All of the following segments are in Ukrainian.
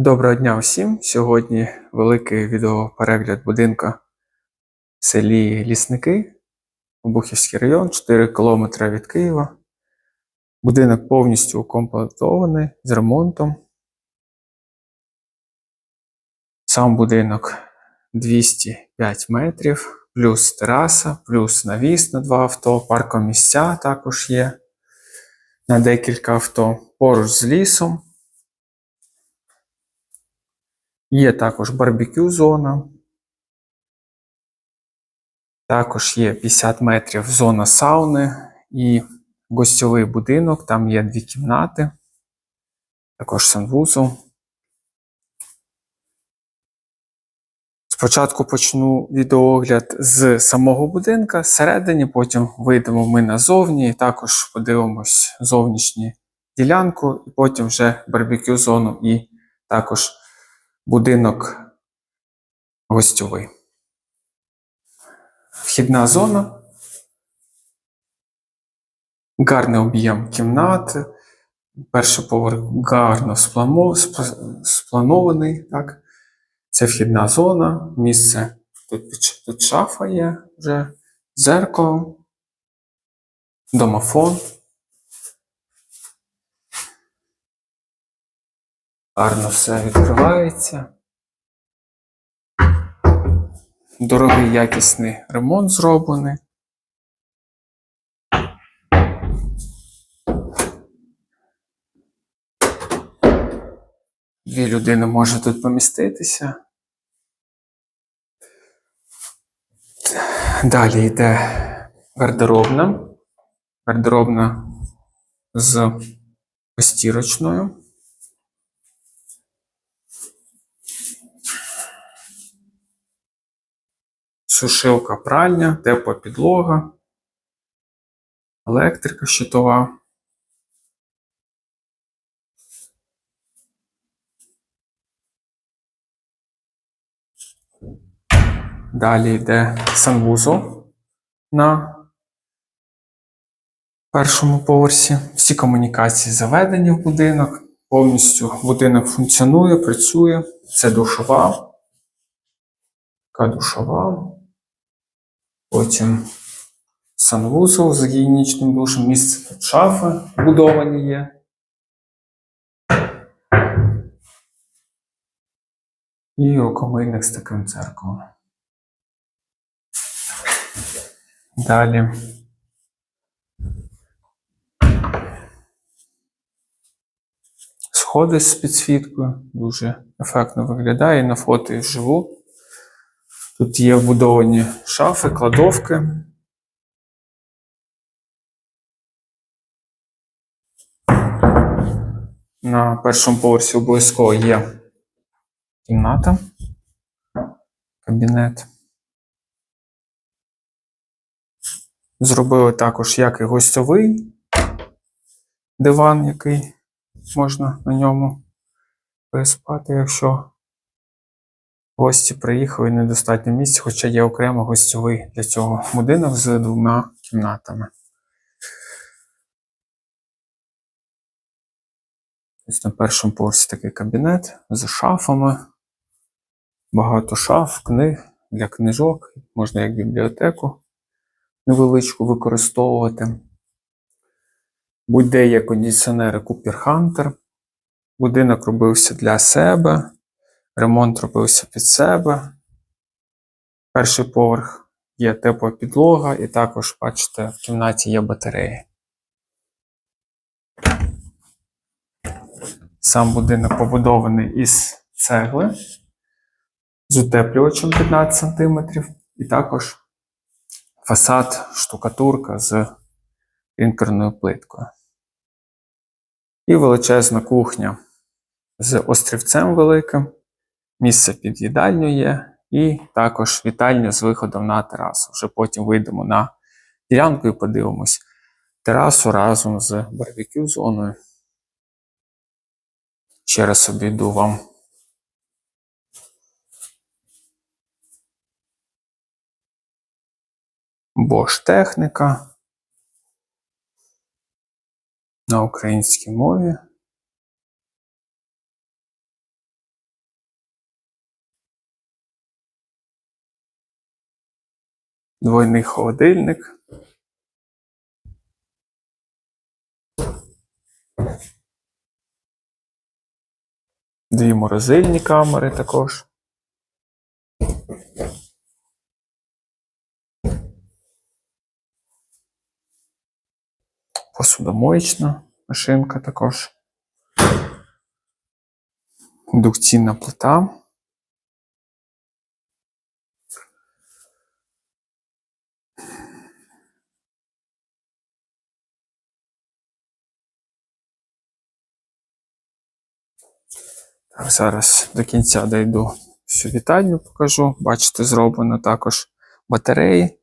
Доброго дня всім! Сьогодні великий відеоперегляд будинка в селі Лісники, Обухівський район, 4 км від Києва. Будинок повністю укомплектований з ремонтом. Сам будинок 205 метрів, плюс тераса, плюс навіс на два авто, паркомісця також є на декілька авто, поруч з лісом. Є також барбекю зона. Також є 50 метрів зона сауни і гостьовий будинок. Там є дві кімнати, також санвузол. Спочатку почну відеоогляд з самого будинка зсередині, потім вийдемо ми назовні і також подивимось зовнішню ділянку, і потім вже барбекю зону і також будинок гостьовий. Вхідна зона. Гарний об'єм кімнат. Перший поверх гарно спланований. Так. Це вхідна зона, місце. Тут, тут шафа є вже, дзеркало, домофон. Гарно все відкривається. Дорогий якісний ремонт зроблений. Дві людини може тут поміститися. Далі йде гардеробна. Гардеробна з постірочною. Сушилка пральня, тепла підлога, електрика щитова. Далі йде санвузол на першому поверсі. Всі комунікації заведені в будинок. Повністю будинок функціонує, працює. Це душова. Така душова. Потім санвузол з гігієнічним душем. Місце тут шафи вбудовані є. І окомийник з таким церквом. Далі. Сходи з підсвіткою. Дуже ефектно виглядає. На фото і вживу. Тут є вбудовані шафи, кладовки. На першому поверсі обов'язково є кімната, кабінет. Зробили також як і гостьовий диван, який можна на ньому переспати, якщо гості приїхали недостатньо місця, хоча є окремо гостьовий для цього будинок з двома кімнатами. Ось на першому поверсі такий кабінет з шафами. Багато шаф, книг для книжок, можна як бібліотеку невеличку використовувати. Будь-де є кондиціонери Cooper Hunter. Будинок робився для себе, ремонт робився під себе. Перший поверх є тепла підлога, і також, бачите, в кімнаті є батареї. Сам будинок побудований із цегли з утеплювачем 15 см, і також фасад штукатурка з клінкерною плиткою. І величезна кухня з острівцем великим, місце під їдальню є, і також вітальня з виходом на терасу. Вже потім вийдемо на ділянку і подивимось терасу разом з барбекю зоною. Ще раз обійду вам. Bosch техніка на українській мові. Двойний холодильник. Дві морозильні камери також. Посудомоєчна машинка також. Індукційна плита. Так, зараз до кінця дійду всю вітальню покажу. Бачите, зроблено також батареї.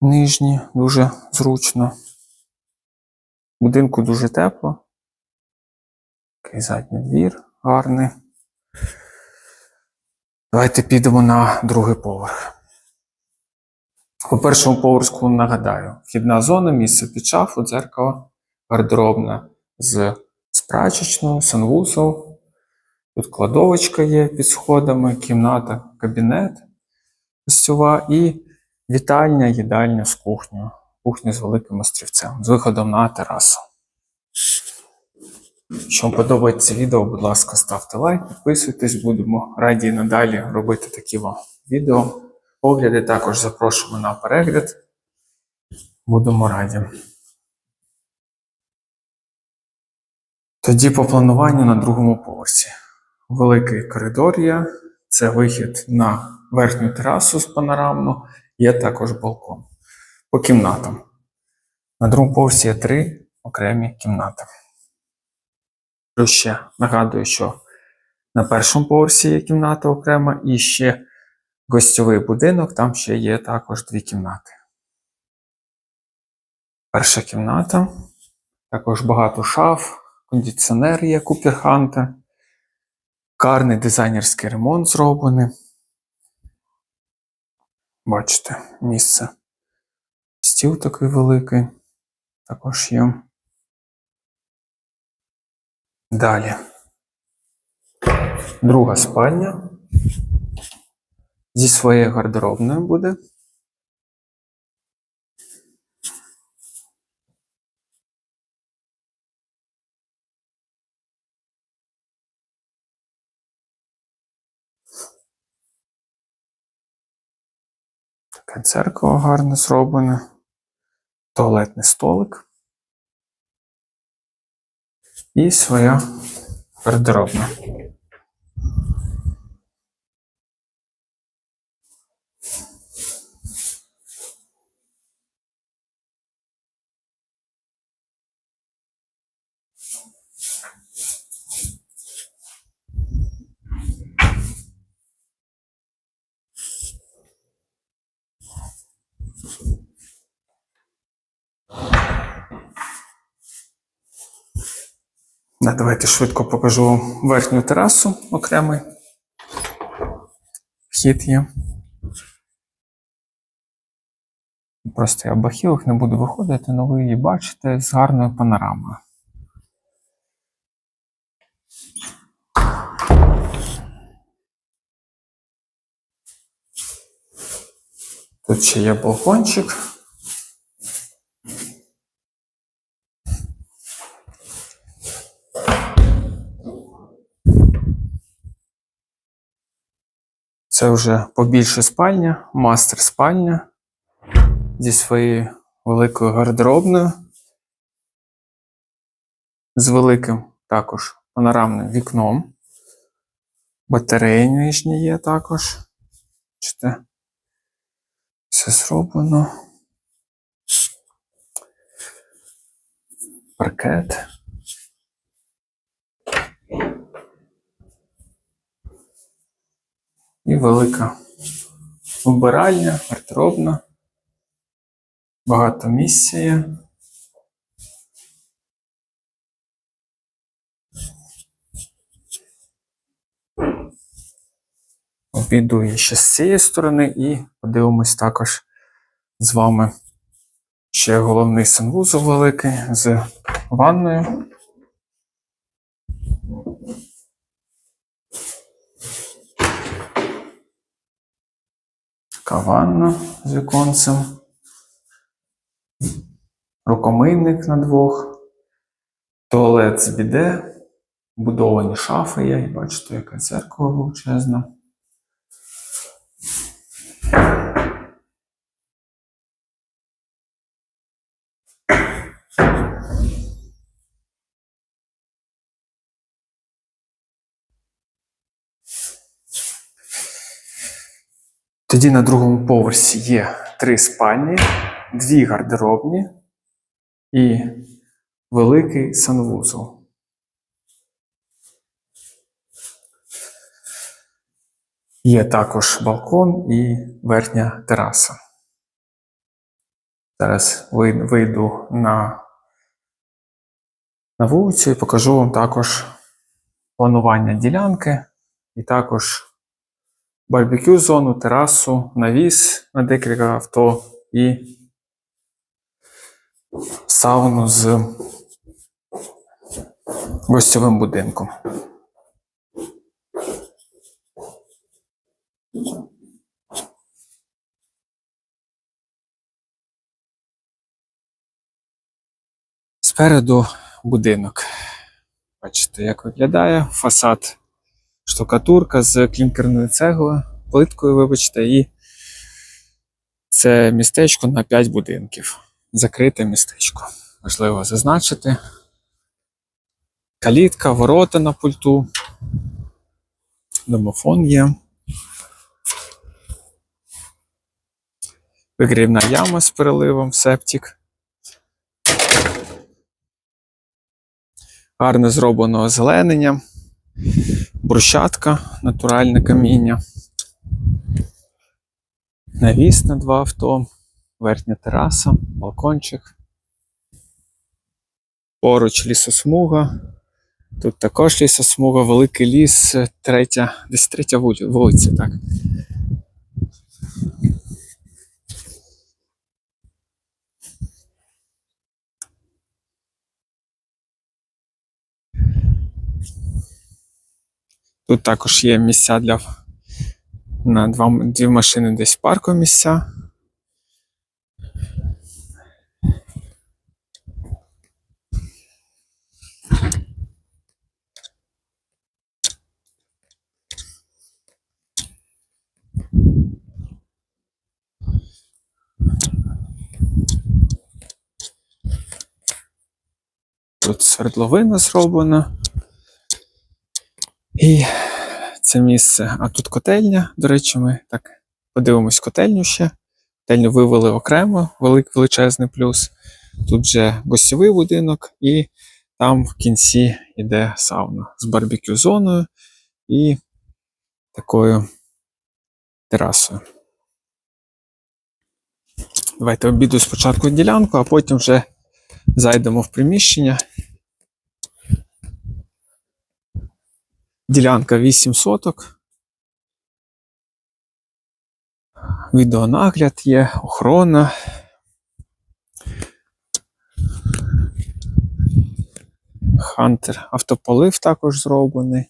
Нижні, дуже зручно. В будинку дуже тепло. Такий задній двір гарний. Давайте підемо на другий поверх. По першому поверху нагадаю, вхідна зона, місце під шафу, дзеркало, гардеробна з, з прачечною, санвузол. Тут кладовочка є під сходами, кімната, кабінет гостьова і вітальня, їдальня з кухнею. Кухня з великим острівцем, з виходом на терасу. Якщо вам подобається відео, будь ласка, ставте лайк, підписуйтесь, будемо раді надалі робити такі вам відео. Огляди також запрошуємо на перегляд. Будемо раді. Тоді по плануванню на другому поверсі. Великий коридор є, це вихід на верхню терасу з панорамну, є також балкон. По кімнатам. На другому поверсі є три окремі кімнати. Плюс ще нагадую, що на першому поверсі є кімната окрема і ще гостьовий будинок, там ще є також дві кімнати. Перша кімната. Також багато шаф, кондиціонер є Cooper Hunter. Карний дизайнерський ремонт зроблений. Бачите, місце. Стіл такий великий. Також є. Далі. Друга спальня. Зі своєю гардеробною буде. Таке церква гарно зроблена. Туалетний столик. І своя гардеробна. Давайте швидко покажу верхню терасу окремий. Вхід є. Просто я в бахілах не буду виходити, але ви її бачите з гарною панорамою. Тут ще є балкончик. Це вже побільше спальня, мастер спальня зі своєю великою гардеробною. З великим також панорамним вікном. Батареї нижні є також. Бачите? Все зроблено. Паркет. І велика вбиральня, гардеробна. Багато місця є. Обійду я ще з цієї сторони і подивимось також з вами ще головний санвузол великий з ванною. Така ванна з віконцем. Рукомийник на двох. Туалет з біде. Будовані шафи є. І бачите, яка церква величезна. Тоді на другому поверсі є три спальні, дві гардеробні і великий санвузол. Є також балкон і верхня тераса. Зараз вийду на, на вулицю і покажу вам також планування ділянки і також барбекю зону, терасу, навіс на декілька авто і сауну з гостьовим будинком. Спереду будинок. Бачите, як виглядає фасад штукатурка з клінкерною цеглою, плиткою, вибачте, і це містечко на 5 будинків. Закрите містечко. Важливо зазначити. Калітка, ворота на пульту. Домофон є. Вигрівна яма з переливом, септик. Гарно зроблено озеленення брусчатка, натуральне каміння. Навіс на два авто, верхня тераса, балкончик. Поруч лісосмуга. Тут також лісосмуга, великий ліс, третя, десь третя вулиця, так. Тут також є місця для на два, дві машини десь парку місця. Тут свердловина зроблена. І це місце. А тут котельня. До речі, ми так подивимось котельню ще. Котельню вивели окремо, велик, величезний плюс. Тут вже гостьовий будинок, і там в кінці йде сауна з барбекю зоною і такою терасою. Давайте обіду спочатку ділянку, а потім вже зайдемо в приміщення. Ділянка 8 соток. Відеонагляд є, охорона. Хантер автополив також зроблений.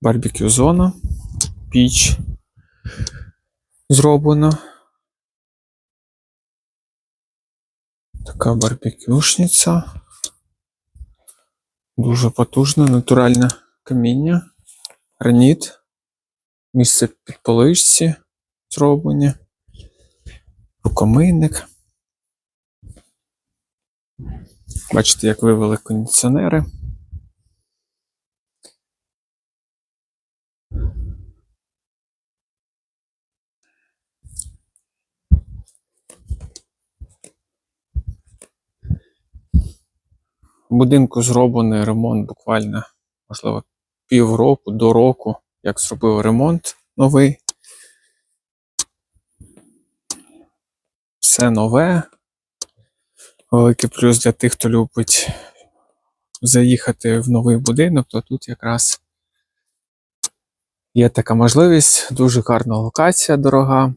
Барбекю зона. Піч зроблена. Така барбекюшниця. Дуже потужне, натуральне каміння. Граніт. Місце під поличці зроблені. Рукомийник. Бачите, як вивели кондиціонери. Будинку зроблений ремонт буквально, можливо, півроку до року, як зробив ремонт новий. Все нове. Великий плюс для тих, хто любить заїхати в новий будинок, то тут якраз є така можливість. Дуже гарна локація дорога,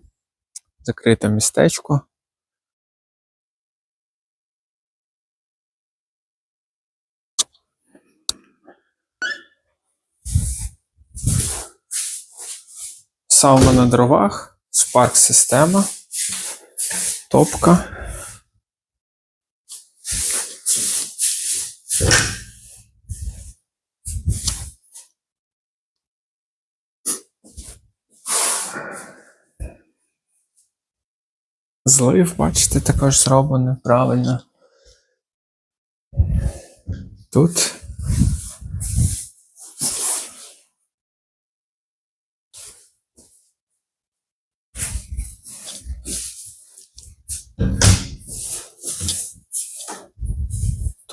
закрите містечко. Сауна на дровах, спарк система, топка. Злив, бачите, також зроблено правильно. Тут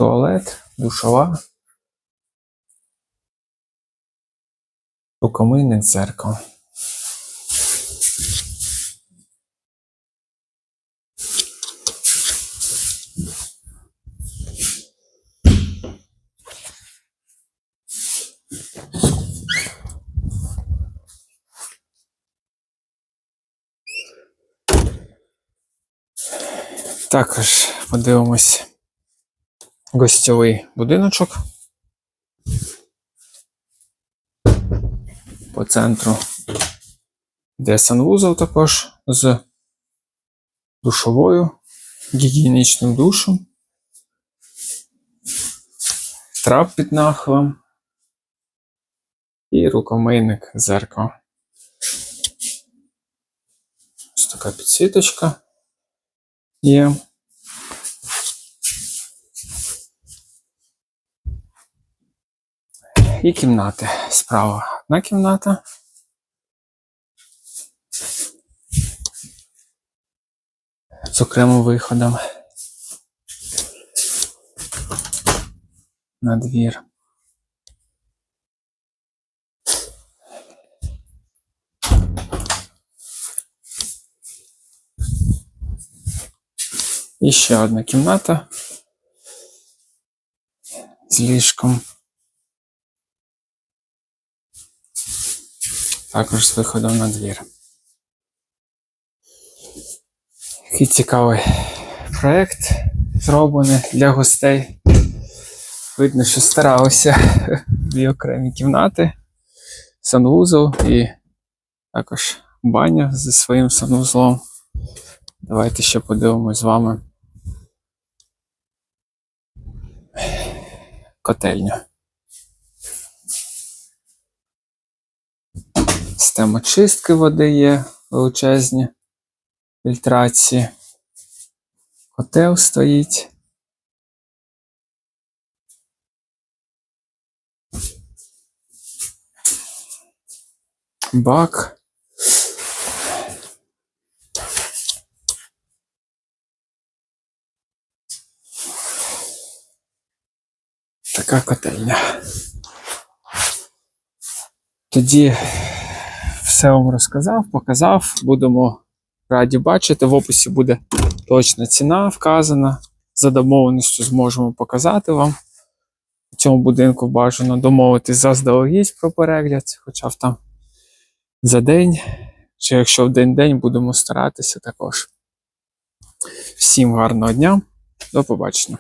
туалет, душова. Рукомийник, дзеркало. Також подивимось гостьовий будиночок. По центру де санвузол також з душовою, гігієнічним душем, трап під нахилом і рукомийник зеркало. Ось така підсвіточка є. І кімнати. Справа одна кімната. З окремим виходом. На двір. І ще одна кімната з ліжком. Також з виходом на двір. Такий цікавий проєкт зроблений для гостей. Видно, що старалися дві окремі кімнати, санвузол і також баня зі своїм санвузлом. Давайте ще подивимось з вами котельню. Система чистки води є величезні фільтрації. Котел стоїть. Бак. Така котельня. Тоді все вам розказав, показав. Будемо раді бачити. В описі буде точна ціна вказана. За домовленістю зможемо показати вам. У цьому будинку бажано домовитись заздалегідь про перегляд, хоча б там за день, чи якщо в день-день будемо старатися також. Всім гарного дня, до побачення.